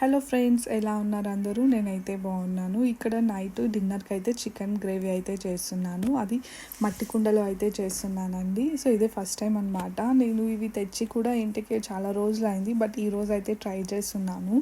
Hello friends ఎలా ఉన్నారు అందరూ? నేనైతే బాగున్నాను. ఇక్కడ నైట్ డిన్నర్కి అయితే చికెన్ గ్రేవీ అయితే చేస్తున్నాను. అది మట్టి కుండలో అయితే చేస్తున్నానండి. సో ఇదే ఫస్ట్ టైం అనమాట నేను ఇవి తెచ్చి కూడా ఇంటికి చాలా రోజులు అయింది బట్ ఈరోజు అయితే ట్రై చేస్తున్నాను.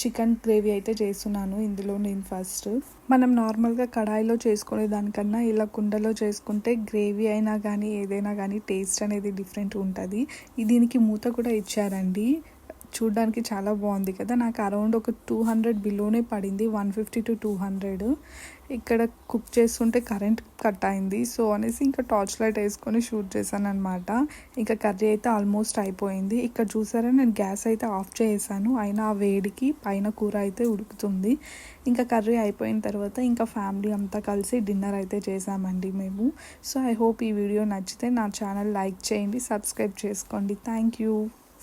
చికెన్ గ్రేవీ అయితే చేస్తున్నాను ఇందులో నేను ఫస్ట్. మనం నార్మల్గా కడాయిలో చేసుకునే దానికన్నా ఇలా కుండలో చేసుకుంటే గ్రేవీ అయినా కానీ ఏదైనా కానీ టేస్ట్ అనేది డిఫరెంట్ ఉంటుంది. దీనికి మూత కూడా ఇచ్చారండి. చూడడానికి చాలా బాగుంది కదా. నాకు అరౌండ్ ఒక టూ హండ్రెడ్ బిలోనే పడింది. One fifty to two hundred. ఇక్కడ కుక్ చేస్తుంటే కరెంట్ కట్ అయింది. సో అనేసి ఇంకా టార్చ్ లైట్ వేసుకొని షూట్ చేశాను అనమాట ఇంకా కర్రీ అయితే ఆల్మోస్ట్ అయిపోయింది. ఇక్కడ చూసారా నేను గ్యాస్ అయితే ఆఫ్ చేసాను అయినా ఆ వేడికి పైన కూర అయితే ఉడుకుతుంది. ఇంకా కర్రీ అయిపోయిన తర్వాత ఇంకా ఫ్యామిలీ అంతా కలిసి డిన్నర్ అయితే చేసామండి మేము. సో ఐ హోప్ ఈ వీడియో నచ్చితే నా ఛానల్ లైక్ చేయండి సబ్స్క్రైబ్ చేసుకోండి. Thank you.